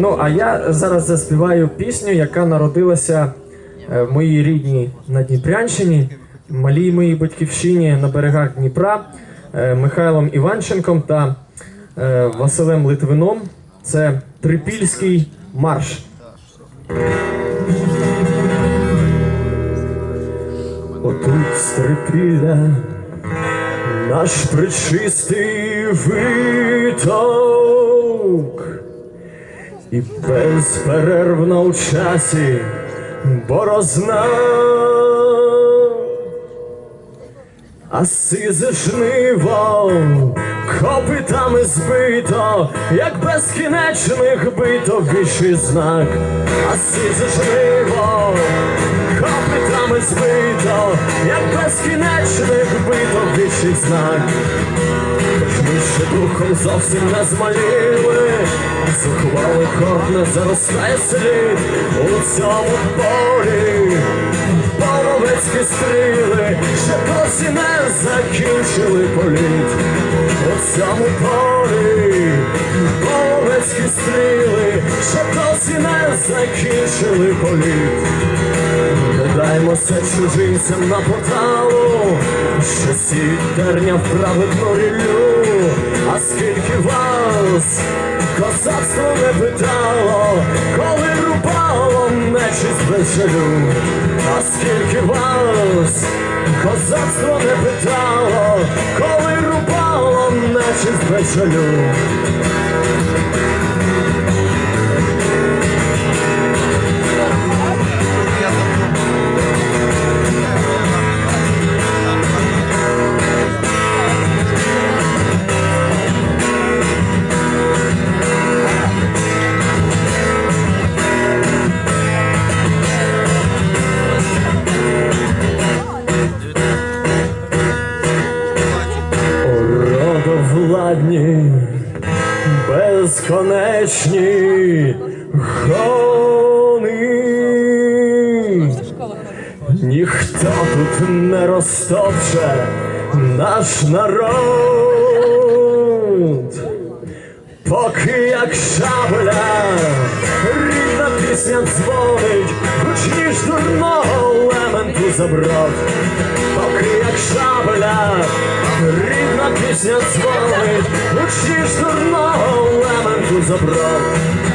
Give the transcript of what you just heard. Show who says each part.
Speaker 1: Ну, а я зараз заспіваю пісню, яка народилася е, в моїй рідній Надніпрянщині, малій моїй батьківщині на берегах Дніпра е, Михайлом Іванченком та е, Василем Литвином. Це Трипільський марш. Отут стрипіля наш причистий виток, і безперервно у часі борозна, а сизе жниво копитами збито, як безкінечних бито вищий знак, а сизе жниво копитами збито, як безкінечних бито вищий знак. Ми ще духом зовсім не змаліли, Не заростає слід у цьому полі. Боровецькі стріли ще досі не закінчили політ у цьому полі. Боровецькі стріли ще досі не закінчили політ. Не даймося чужинцям на поталу, що сіть терня вправить ріллю, а скільки вас козацтво не питало, коли рубало мечі з плечею, а скільки вас козацтво не питало, коли рубало мечі з жалю. Родовладні, безконечні гони. Ніхто тут не розтопче наш народ, поки як шабля, рідна пісня дзвонить, гучніш дурного лементу заброд, поки як шабля, рідна пісня дзвонить, гучніш дурного лементу заброд.